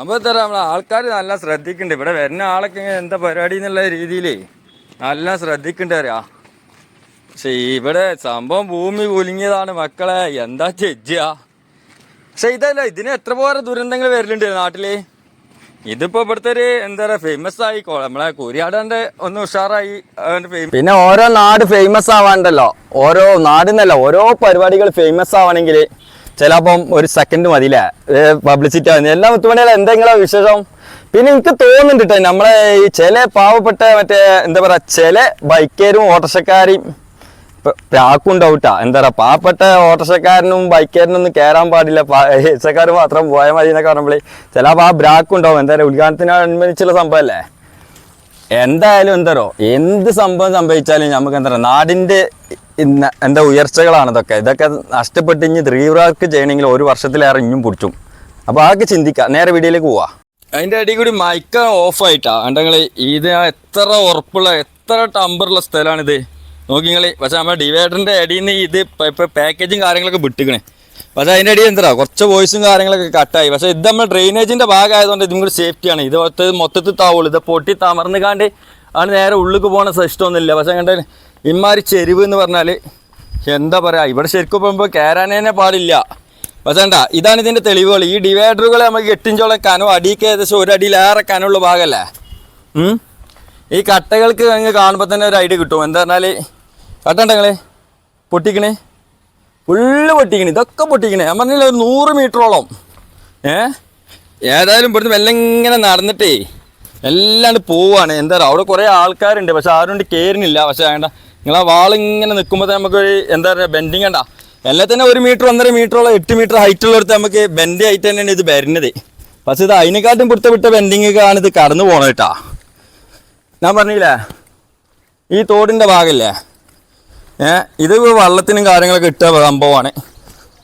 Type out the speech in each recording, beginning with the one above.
അപ്പോൾ തരാം നമ്മളെ ആൾക്കാർ നല്ല ശ്രദ്ധിക്കുന്നുണ്ട് ഇവിടെ വരുന്ന ആളൊക്കെ എന്താ പരിപാടി എന്നുള്ള രീതിയിൽ നല്ല ശ്രദ്ധിക്കുന്നുണ്ട് അറിയാ പക്ഷെ ഇവിടെ സംഭവം ഭൂമി കുലുങ്ങിയതാണ് മക്കളെ. എന്താ ചെജ്ജ പക്ഷെ ഇതല്ല ഇതിന് എത്ര പോലെ ദുരന്തങ്ങൾ വരലുണ്ട് നാട്ടിൽ? ഇതിപ്പോ ഇവിടുത്തെ ഒരു എന്താ പറയാ ഫേമസ് ആയി. നമ്മളെ കുരിയാടന്റെ ഒന്ന് ഉഷാറായി. പിന്നെ ഓരോ നാട് ഫേമസ് ആവാണ്ടല്ലോ. ഓരോ നാടിന്നല്ല ഓരോ പരിപാടികൾ ഫേമസ് ആവണമെങ്കിൽ ചിലപ്പം ഒരു സെക്കൻഡ് മതിയില്ലേ. പബ്ലിസിറ്റി ആവുന്നത് എല്ലാ മുത്തുമണികളും എന്തെങ്കിലും വിശേഷം? പിന്നെ എനിക്ക് തോന്നുന്നുണ്ട് നമ്മളെ ഈ ചില പാവപ്പെട്ട മറ്റേ എന്താ പറയാ ചില ബൈക്കേരും ഓട്ടോറിക്ഷക്കാരും ഡൗട്ടാ എന്താ പറയാ പാവപ്പെട്ട ഓട്ടർഷക്കാരനും ബൈക്കേരനും ഒന്നും കയറാൻ പാടില്ല. ഏച്ചക്കാർ മാത്രം പോയാൽ മതി എന്നൊക്കെ പറഞ്ഞപ്പോൾ ചിലപ്പോൾ ആ ബ്രാക്ക് ഉണ്ടാവും. എന്താ പറയുക ഉദ്ഘാടനത്തിനനുബന്ധിച്ചുള്ള സംഭവമല്ലേ എന്തായാലും എന്താ പറയുക എന്ത് സംഭവം സംഭവിച്ചാലും നമുക്ക് എന്താ പറയുക നാടിന്റെ എന്റെ ഉയർച്ചകളാണ് ഇതൊക്കെ. ഇതൊക്കെ നഷ്ടപ്പെട്ട് ഇനി റീവർക്ക് ചെയ്യണമെങ്കിൽ ഒരു വർഷത്തിലേറെ ഇനിയും പിടിച്ചും. അപ്പോൾ ആകെ ചിന്തിക്കാം. നേരെ വീഡിയോയിലേക്ക് പോവാ. അതിന്റെ അടി കൂടി മൈക്ക ഓഫ് ആയിട്ടാണ് കണ്ടെങ്കിൽ ഇത് എത്ര ഉറപ്പുള്ള എത്ര ടമ്പറുള്ള സ്ഥലമാണിത്. നോക്കി നിങ്ങൾ പക്ഷെ നമ്മുടെ ഡിവൈഡറിന്റെ അടിയിൽ നിന്ന് ഇത് ഇപ്പോൾ പാക്കേജും കാര്യങ്ങളൊക്കെ വിട്ടിക്കണേ. പക്ഷേ അതിന്റെ അടിയിൽ എന്താ കുറച്ച് വോയിസും കാര്യങ്ങളൊക്കെ കട്ടായി പക്ഷേ ഇത് നമ്മൾ ഡ്രെയിനേജിന്റെ ഭാഗമായതുകൊണ്ട് ഇതും കൂടി സേഫ്റ്റിയാണ് ഇത് മൊത്തം മൊത്തത്തിൽ താവുള്ളൂ. ഇത് പൊട്ടി തമർന്നുകാണ്ട് ആണ് നേരെ ഉള്ളിലേക്ക് പോകണ സിസ്റ്റമൊന്നുമില്ല പക്ഷേ കണ്ട ഇമാരി ചെരുവ് എന്ന് പറഞ്ഞാൽ എന്താ പറയുക ഇവിടെ ശരിക്കും പോകുമ്പോൾ തന്നെ പാടില്ല. പക്ഷേ കണ്ടാ ഇതാണ് ഇതിന്റെ തെളിവുകൾ. ഈ ഡിവൈഡറുകൾ നമുക്ക് എട്ടിഞ്ചോളം കനം അടിക്ക് ഏകദേശം ഒരു അടിയിലേറെ കനമുള്ള ഭാഗമല്ലേ ഈ കട്ടകൾക്ക് അങ്ങ് കാണുമ്പോൾ തന്നെ ഒരു ഐഡിയ കിട്ടും. എന്താ പറഞ്ഞാൽ കട്ട ഉണ്ടെങ്കിലേ പൊട്ടിക്കണേ? ഫുള്ള് പൊട്ടിക്കണേ. ഇതൊക്കെ പൊട്ടിക്കണേ. ഞാൻ പറഞ്ഞില്ല ഒരു നൂറ് മീറ്ററോളം. ഏ? ഏതായാലും ഇവിടുന്ന് എല്ലാം ഇങ്ങനെ നടന്നിട്ടേ എല്ലാണ്ട് പോവാണ്. എന്താ പറയുക അവിടെ കുറേ ആൾക്കാരുണ്ട്. പക്ഷെ ആരും കയറുന്നില്ല പക്ഷേ വേണ്ട നിങ്ങളാ വാളിങ്ങനെ നിൽക്കുമ്പോൾ നമുക്ക് എന്താ പറയുക ബെൻഡിങ് കണ്ട. തന്നെ ഒരു മീറ്റർ ഒന്നര മീറ്ററോളം എട്ട് മീറ്റർ ഹൈറ്റ് ഉള്ളിടത്ത് നമുക്ക് ബെൻഡ് ആയിട്ട് തന്നെയാണ് ഇത് വരുന്നത് പക്ഷേ ഇത് അതിനെക്കാട്ടും പിടുത്ത വിട്ട ബെൻഡിങ് ആണ് ഇത് കടന്നു പോകണം കേട്ടാ. ഞാൻ പറഞ്ഞില്ലേ? ഈ തോടിന്റെ ഭാഗമല്ലേ ഏ ഇത് വള്ളത്തിനും കാര്യങ്ങളൊക്കെ ഇട്ട സംഭവമാണ്.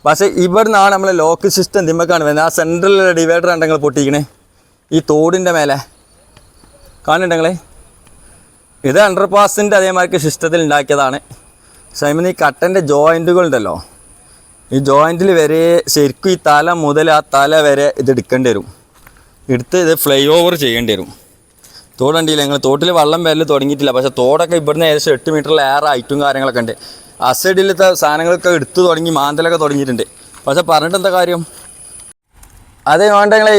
പക്ഷേ ഇവിടെ നിന്നാണ് നമ്മളെ ലോക്ക് സിസ്റ്റം തിമ്മക്കാണ് വരുന്നത്. ആ സെൻട്രൽ ഡിവൈഡർ ഉണ്ടെങ്കിൽ പൊട്ടിക്കണേ? ഈ തോടിന്റെ മേലെ. കാണുന്നുണ്ടെങ്കിലേ ഇത് അണ്ടർ പാസിന്റെ അതേമാതിരി സിസ്റ്റത്തിൽ ഉണ്ടാക്കിയതാണ് സൈമൻ ഈ കട്ടന്റെ ജോയിന്റുകൾ ഉണ്ടല്ലോ? ഈ ജോയിന്റിൽ വരെ ശരിക്കും ഈ തല മുതൽ ആ തല വരെ ഇത് എടുക്കേണ്ടി വരും. എടുത്ത് ഇത് ഫ്ലൈ ഓവർ ചെയ്യേണ്ടി വരും. തോടുണ്ടില്ല ഞങ്ങൾ തോട്ടിൽ വെള്ളം വരൽ തുടങ്ങിയിട്ടില്ല. പക്ഷേ തോടൊക്കെ ഇവിടുന്ന് ഏകദേശം എട്ട് മീറ്ററിൽ ഏറെ ഐറ്റും കാര്യങ്ങളൊക്കെ ഉണ്ട്. അസൈഡിലത്തെ സാധനങ്ങളൊക്കെ എടുത്തു തുടങ്ങി മാന്തലൊക്കെ തുടങ്ങിയിട്ടുണ്ട്. പക്ഷേ പറഞ്ഞിട്ട് എന്താ കാര്യം? അതെ വേണ്ടങ്ങളെ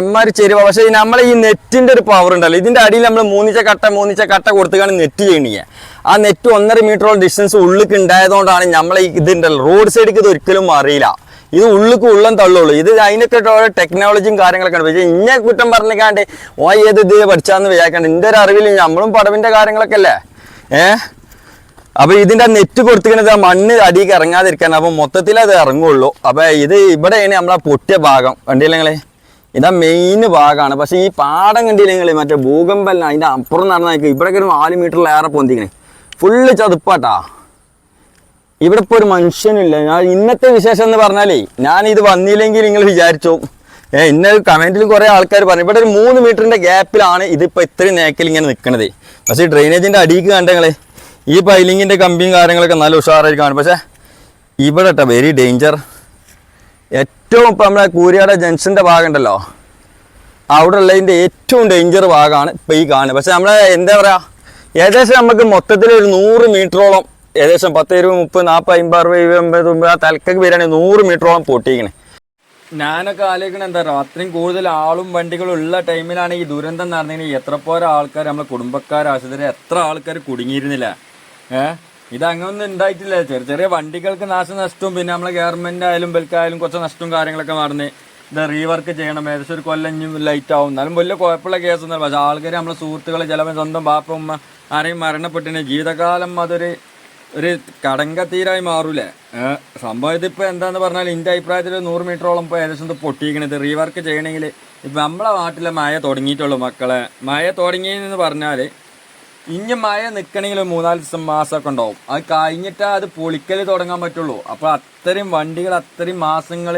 എമ്മാരി ചെരുവ. പക്ഷേ നമ്മളെ ഈ നെറ്റിന്റെ ഒരു പവർ ഉണ്ടല്ലോ. ഇതിന്റെ അടിയിൽ നമ്മൾ മൂന്നിച്ച കട്ട മൂന്നിച്ച കട്ട കൊടുത്തുകാണ് നെറ്റ് ചെയ്യണിയ ആ നെറ്റ് ഒന്നര മീറ്ററോളം ഡിസ്റ്റൻസ് ഉള്ളിക്ക് ഉണ്ടായതുകൊണ്ടാണ് നമ്മളെ ഈ ഇതിന്റെ റോഡ് സൈഡിക്ക് ഇത് ഒരിക്കലും അറിയില്ല ഇത് ഉള്ളിക്ക് ഉള്ളം തള്ളുള്ളൂ. ഇത് അതിനൊക്കെ ഓരോ ടെക്നോളജിയും കാര്യങ്ങളൊക്കെ ഉണ്ട്. പക്ഷേ ഇന്നെ കുറ്റം പറഞ്ഞിക്കാണ്ട് ഓ ഏത് ഇത് പഠിച്ചാന്ന് വിചാരിക്കാണ്ട് എന്റെ ഒരു അറിവിൽ നമ്മളും പടവിന്റെ കാര്യങ്ങളൊക്കെ അല്ലേ? ഏഹ് അപ്പൊ ഇതിന്റെ നെറ്റ് കൊടുത്തിരിക്കുന്നത് മണ്ണ് അടിയിൽ ഇറങ്ങാതിരിക്കാൻ അപ്പൊ മൊത്തത്തിൽ അത് ഇറങ്ങുള്ളൂ. അപ്പൊ ഇത് ഇവിടെ ഇവിടെയാണ് നമ്മളെ പൊട്ടിയ ഭാഗം. കണ്ടില്ലേ ഇതാ മെയിൻ ഭാഗമാണ്. പക്ഷെ ഈ പാടം കണ്ടില്ലെങ്കിൽ മറ്റേ ഭൂകമ്പല്ല അതിന്റെ അപ്പുറം നടന്ന ഇവിടെ ഒരു നാല് മീറ്ററിലേറെ പൊന്തിക്കണേ. ഫുള്ള് ചതുപ്പാട്ടാ. ഇവിടെ ഇപ്പോൾ ഒരു മനുഷ്യനില്ല. ഞാൻ ഇന്നത്തെ വിശേഷം എന്ന് പറഞ്ഞാലേ ഞാൻ ഇത് വന്നില്ലെങ്കിൽ നിങ്ങൾ വിചാരിച്ചു. ഏ ഇന്ന കമന്റിൽ കുറെ ആൾക്കാർ പറഞ്ഞു. ഇവിടെ ഒരു മൂന്ന് മീറ്ററിന്റെ ഗ്യാപ്പിലാണ് ഇതിപ്പോ ഇത്രയും നേക്കിൽ ഇങ്ങനെ നിൽക്കണത് പക്ഷേ ഈ ഡ്രെയിനേജിന്റെ അടിയിക്ക് കണ്ടങ്ങളെ ഈ പൈലിങ്ങിന്റെ കമ്പിയും കാര്യങ്ങളൊക്കെ നല്ല ഉഷാറായി കാണും പക്ഷേ ഇവിടെ കേട്ടോ വെരി ഡേഞ്ചർ ഏറ്റവും ഇപ്പം നമ്മുടെ കൂരിയാട് ജംഗ്ഷന്റെ ഭാഗം ഉണ്ടല്ലോ അവിടെ ഉള്ളതിന്റെ ഏറ്റവും ഡേഞ്ചർ ഭാഗമാണ് ഇപ്പം ഈ കാണുന്നത്. പക്ഷേ നമ്മളെ എന്താ പറയുക ഏകദേശം നമുക്ക് മൊത്തത്തിൽ ഒരു നൂറ് മീറ്ററോളം ഏകദേശം പത്ത് ഇരുപത് മുപ്പത് നാൽപ്പത് അമ്പത് അറുപത് ഇരുപത് അമ്പത് ഒമ്പത് ആ തലക്കൊക്കെ വരികയാണെങ്കിൽ നൂറ് മീറ്ററോളം പൊട്ടിക്കണേ ഞാനൊക്കെ ആലോചിക്കണം എന്താ പറയുക അത്രയും കൂടുതൽ ആളും വണ്ടികളും ഉള്ള ടൈമിലാണ് ഈ ദുരന്തം നടന്നെങ്കിൽ എത്ര പോലെ ആൾക്കാർ നമ്മളെ കുടുംബക്കാർ ആശുപത്രി എത്ര ആൾക്കാർ കുടുങ്ങിയിരുന്നില്ല. ഏഹ് ഇത് അങ്ങനൊന്നും ഉണ്ടായിട്ടില്ല ചെറിയ ചെറിയ വണ്ടികൾക്ക് നാശനഷ്ടവും പിന്നെ നമ്മളെ ഗവൺമെന്റ് ആയാലും ബൽക്കായാലും കുറച്ച് നഷ്ടവും കാര്യങ്ങളൊക്കെ നടന്ന് ഇത് റീവർക്ക് ചെയ്യണം. ഏകദേശം ഒരു കൊല്ലഞ്ഞും ലൈറ്റ് ആവും. എന്നാലും വലിയ കുഴപ്പമുള്ള കേസൊന്നും പക്ഷേ ആൾക്കാർ നമ്മളെ സുഹൃത്തുക്കൾ ചിലപ്പോൾ സ്വന്തം ബാപ്പ ആരെയും മരണപ്പെട്ടിന് ജീവിതകാലം അതൊരു ഒരു കടങ്കത്തീരായി മാറൂലേ? സംഭവം ഇതിപ്പോൾ എന്താന്ന് പറഞ്ഞാൽ എന്റെ അഭിപ്രായത്തിൽ നൂറ് മീറ്ററോളം ഇപ്പോൾ ഏകദേശം ഇത് പൊട്ടിയിരിക്കണത്. റീവർക്ക് ചെയ്യണമെങ്കിൽ ഇപ്പം നമ്മളെ നാട്ടിലെ മഴ തുടങ്ങിയിട്ടുള്ളൂ മക്കളെ. മഴ തുടങ്ങിയെന്ന് പറഞ്ഞാൽ ഇനി മഴ നിൽക്കണമെങ്കിൽ മൂന്നാൽ ദിവസം മാസമൊക്കെ ഉണ്ടാവും അത് കഴിഞ്ഞിട്ട് അത് പൊളിക്കൽ തുടങ്ങാൻ പറ്റുള്ളൂ. അപ്പോൾ അത്രയും വണ്ടികൾ അത്രയും മാസങ്ങൾ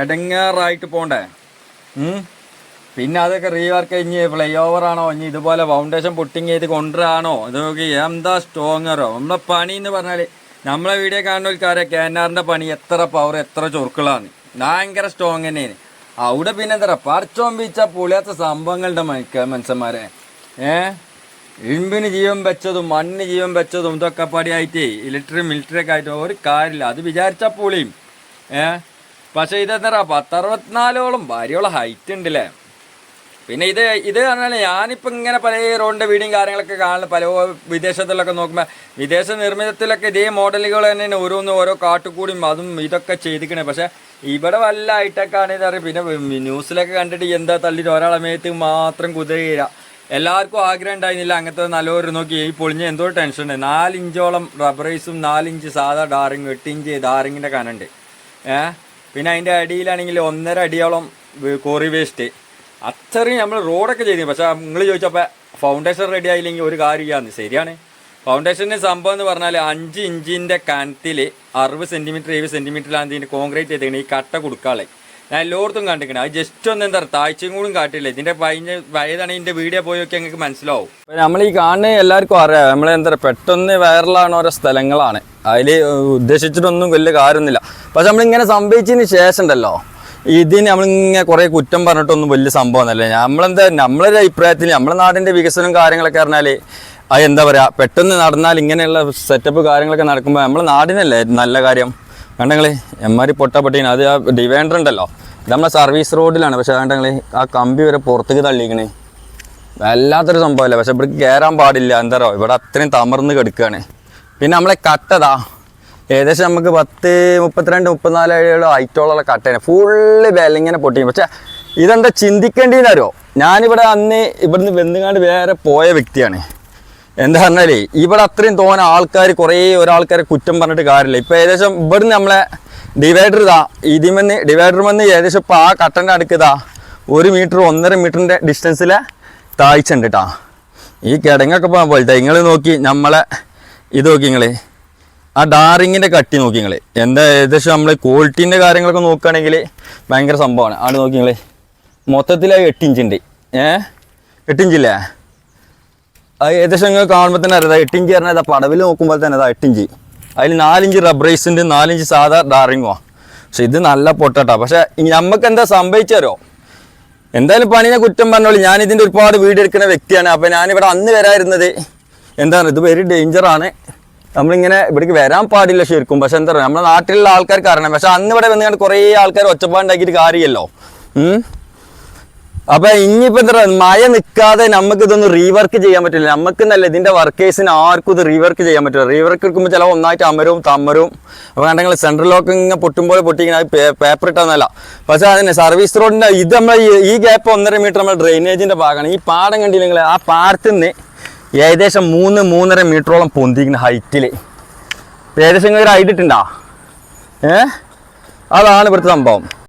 ഇടങ്ങാറായിട്ട് പോകണ്ടേ പിന്നെ അതൊക്കെ റീവർക്ക് കഴിഞ്ഞ് ഫ്ലൈ ഓവർ ആണോ? ഇനി ഇതുപോലെ ഫൗണ്ടേഷൻ പൊട്ടിങ് ചെയ്ത് കൊണ്ടുവരാണോ? ഇത് നോക്കി എന്താ സ്ട്രോങ്ങറോ നമ്മളെ പണി എന്ന് പറഞ്ഞാൽ നമ്മളെ വീഡിയോ കാണുന്നവർക്കറിയാം കേനാറിന്റെ പണി എത്ര പവർ എത്ര ചൊറുക്കളാണ് ഭയങ്കര സ്ട്രോങ് തന്നെയാണ്. അവിടെ പിന്നെ എന്താ പറയുക ബീച്ച പൊളിയാത്ത സംഭവങ്ങളുടെ മനസ്സന്മാരെ മനുഷ്യന്മാരെ. ഏ? ഇരുമ്പിന് ജീവൻ വെച്ചതും മണ്ണിന് ജീവൻ വെച്ചതും ഇതൊക്കെ പടിയായിട്ടേ ഇലക്ട്രി മിലിറ്ററി ഒക്കെ ആയിട്ട് ഒരു കാര്യമില്ല. അത് വിചാരിച്ചാൽ പൊളിയും. ഏ? പക്ഷെ ഇതെന്താ പത്തറുപത്തിനാലോളം ഭാര്യയോളം ഹൈറ്റ് ഉണ്ടല്ലേ? പിന്നെ ഇത് ഇത് പറഞ്ഞാൽ ഞാനിപ്പോൾ ഇങ്ങനെ പല റോഡിന്റെ വീടും കാര്യങ്ങളൊക്കെ കാണുന്നത് പല വിദേശത്തിലൊക്കെ നോക്കുമ്പോൾ വിദേശ നിർമ്മിതത്തിലൊക്കെ ഇതേ മോഡലുകൾ തന്നെയാണ് ഓരോന്നും ഓരോ കാട്ടുകൂടിയും അതും ഇതൊക്കെ ചെയ്തിക്കണേ. പക്ഷേ ഇവിടെ വല്ല ഹൈടെക്കാണെന്ന് അറിയാം. പിന്നെ ന്യൂസിലൊക്കെ കണ്ടിട്ട് എന്താ തള്ളിയിട്ട് ഒരാളെ മേത്ത് മാത്രം കുതിരയില്ല എല്ലാവർക്കും ആഗ്രഹം ഉണ്ടായിരുന്നില്ല. അങ്ങനത്തെ നല്ലൊരു നോക്കി. ഈ പൊളിഞ്ഞ എന്തോ ടെൻഷൻ ഉണ്ട്. നാലിഞ്ചോളം റബ്ബറൈസും നാലിഞ്ച് സാധാ ഡാറിങ് എട്ടിഞ്ച് ഡാറിങ്ങിന്റെ കനുണ്ട് ഏഹ് പിന്നെ അതിന്റെ അടിയിലാണെങ്കിൽ ഒന്നര അടിയോളം കോറി വേസ്റ്റ് അത്രയും നമ്മൾ റോഡൊക്കെ ചെയ്തു പക്ഷേ നിങ്ങൾ ചോദിച്ചപ്പോൾ ഫൗണ്ടേഷൻ റെഡി ആയില്ലെങ്കിൽ ഒരു കാര്യമില്ലാന്ന് ശരിയാണ്. ഫൗണ്ടേഷന്റെ സംഭവം എന്ന് പറഞ്ഞാൽ അഞ്ച് ഇഞ്ചിന്റെ കനത്തിൽ അറുപത് സെന്റിമീറ്റർ എഴുപത് സെന്റിമീറ്ററിലാണ് ഇതിന്റെ കോൺക്രീറ്റ് ചെയ്തേക്കണേ ഈ കട്ട കൊടുക്കാളെ. ഞാൻ എല്ലായിടത്തും കണ്ടിരിക്കണം. അത് ജസ്റ്റ് ഒന്ന് എന്താ താഴ്ചയും കൂടും കാട്ടില്ല ഇതിന്റെ പൈഞ്ഞ വയതാണ് ഇതിന്റെ വീഡിയോ പോയി നോക്കി ഞങ്ങൾക്ക് മനസ്സിലാവും. നമ്മൾ ഈ കാണുന്ന എല്ലാവർക്കും അറിയാം. നമ്മൾ എന്താ പറയുക പെട്ടെന്ന് വൈറലാണ് ഓരോ സ്ഥലങ്ങളാണ്. അതിൽ ഉദ്ദേശിച്ചിട്ടൊന്നും വലിയ കാര്യമൊന്നുമില്ല. പക്ഷെ നമ്മളിങ്ങനെ സംഭവിച്ചതിന് ശേഷം ഉണ്ടല്ലോ ഇതിന് നമ്മളിങ്ങനെ കുറേ കുറ്റം പറഞ്ഞിട്ടൊന്നും വലിയ സംഭവമൊന്നുമല്ല നമ്മളെന്താ നമ്മളൊരു അഭിപ്രായത്തിൽ നമ്മുടെ നാടിന്റെ വികസനവും കാര്യങ്ങളൊക്കെ പറഞ്ഞാൽ അത് എന്താ പറയുക പെട്ടെന്ന് നടന്നാൽ ഇങ്ങനെയുള്ള സെറ്റപ്പ് കാര്യങ്ങളൊക്കെ നടക്കുമ്പോൾ നമ്മുടെ നാടിനല്ലേ നല്ല കാര്യം? കണ്ടങ്ങളെ എമ്മാരി പൊട്ടപ്പൊട്ടീന് അത് ആ ഡിവൈൻഡർ ഉണ്ടല്ലോ. ഇത് നമ്മളെ സർവീസ് റോഡിലാണ് പക്ഷേ കണ്ടങ്ങളെ ആ കമ്പി വരെ പുറത്തേക്ക് തള്ളിക്കണേ വല്ലാത്തൊരു സംഭവമല്ല? പക്ഷെ ഇവിടെ കയറാൻ പാടില്ല. എന്താ ഇവിടെ അത്രയും തമർന്ന് കിടക്കുകയാണ്. പിന്നെ നമ്മളെ കട്ടതാ ഏകദേശം നമുക്ക് പത്ത് മുപ്പത്തിരണ്ട് മുപ്പത്തിനാല് അടിയുള്ള ഹൈറ്റോളം കട്ടേനെ ഫുള്ള് വിലങ്ങനെ പൊട്ടിക്കും പക്ഷേ ഇതെന്താ ചിന്തിക്കേണ്ടിയെന്നറിയോ ഞാനിവിടെ അന്ന് ഇവിടുന്ന് വെന്നുകാണ്ട് വേറെ പോയ വ്യക്തിയാണ്. എന്താ പറഞ്ഞാലേ ഇവിടെ അത്രയും തോന്നുന്ന ആൾക്കാർ കുറേ ഒരാൾക്കാരെ കുറ്റം പറഞ്ഞിട്ട് കാര്യമില്ല. ഇപ്പം ഏകദേശം ഇവിടുന്ന് നമ്മളെ ഡിവൈഡർ ഇതാ ഇതിമെന്ന് ഡിവൈഡർ വന്ന് ഏകദേശം ഇപ്പോൾ ആ കട്ടന്റെ അടുക്കിതാ ഒരു മീറ്റർ ഒന്നര മീറ്ററിന്റെ ഡിസ്റ്റൻസിലെ താഴ്ച ഉണ്ട് കേട്ടോ ഈ കിടങ്ങൊക്കെ പോകാൻ പോലത്തെ നിങ്ങൾ നോക്കി നമ്മളെ ഇത് നോക്കി നിങ്ങൾ ആ ഡാറിങ്ങിന്റെ കട്ടി നോക്കി നിങ്ങൾ എന്താ ഏകദേശം നമ്മൾ ക്വാളിറ്റീന്റെ കാര്യങ്ങളൊക്കെ നോക്കുകയാണെങ്കിൽ ഭയങ്കര സംഭവമാണ്. അവിടെ നോക്കി നിങ്ങൾ മൊത്തത്തിൽ എട്ട് ഇഞ്ചുണ്ട് എട്ടിഞ്ചില്ലേ ഏകദേശം നിങ്ങൾ കാണുമ്പോൾ തന്നെ അറിയാം. എട്ട് ഇഞ്ച് പറഞ്ഞാൽ പടവിൽ നോക്കുമ്പോൾ തന്നെ അതാ എട്ട് ഇഞ്ച്. അതിൽ നാലിഞ്ച് റബ്ബറൈസ് ഉണ്ട് നാലിഞ്ച് സാധാ ഡാറിങ്ങുമാണ് പക്ഷെ ഇത് നല്ല പൊട്ടട്ടാ. പക്ഷേ നമുക്ക് എന്താ സംഭവിച്ചാരോ എന്തായാലും പണിനെ കുറ്റം പറഞ്ഞോളൂ. ഞാൻ ഇതിന്റെ ഒരുപാട് വീട് എടുക്കുന്ന വ്യക്തിയാണ്. അപ്പോൾ ഞാനിവിടെ അന്ന് വരായിരുന്നത് എന്താണ്? ഇത് വെരി ഡേഞ്ചറാണ് നമ്മളിങ്ങനെ ഇവിടേക്ക് വരാൻ പാടില്ല ശരിക്കും. പക്ഷെ എന്താ പറയുക നമ്മുടെ നാട്ടിലുള്ള ആൾക്കാർക്ക് അറിയണം. പക്ഷെ അന്ന് ഇവിടെ വന്നുകൊണ്ട് കുറേ ആൾക്കാർ ഒച്ചപ്പാടുണ്ടാക്കിയിട്ട് കാര്യമല്ലോ. അപ്പൊ ഇനിയിപ്പോ എന്താ മഴ നിൽക്കാതെ നമുക്ക് ഇതൊന്നും റീവർക്ക് ചെയ്യാൻ പറ്റില്ല. നമുക്ക് നല്ല ഇതിന്റെ വർക്കേഴ്സിന് ആർക്കും ഇത് റീവർക്ക് ചെയ്യാൻ പറ്റില്ല. റീവർക്ക് എടുക്കുമ്പോൾ ചില ഒന്നായിട്ട് അമരവും തമ്മരവും അപ്പൊ കണ്ടെങ്കിൽ സെൻട്രൽ ലോക്ക് ഇങ്ങനെ പൊട്ടുമ്പോൾ പൊട്ടിങ്ങനെ പേപ്പർ ഇട്ടാന്നല്ല പക്ഷെ അതിന് സർവീസ് റോഡിന്റെ ഇത് നമ്മൾ ഈ ഗ്യാപ്പ് ഒന്നര മീറ്റർ നമ്മൾ ഡ്രെയിനേജിന്റെ ഭാഗമാണ്. ഈ പാടം കണ്ടില്ലെങ്കിൽ ആ പാടത്തിൽ നിന്ന് ഏകദേശം മൂന്ന് മൂന്നര മീറ്ററോളം പൊന്തിക്കുന്ന ഹൈറ്റിൽ ഏകദേശം ഒരു ഹൈറ്റ് ഇട്ടുണ്ടാ ഏ? അതാണ് ഇവിടുത്തെ സംഭവം.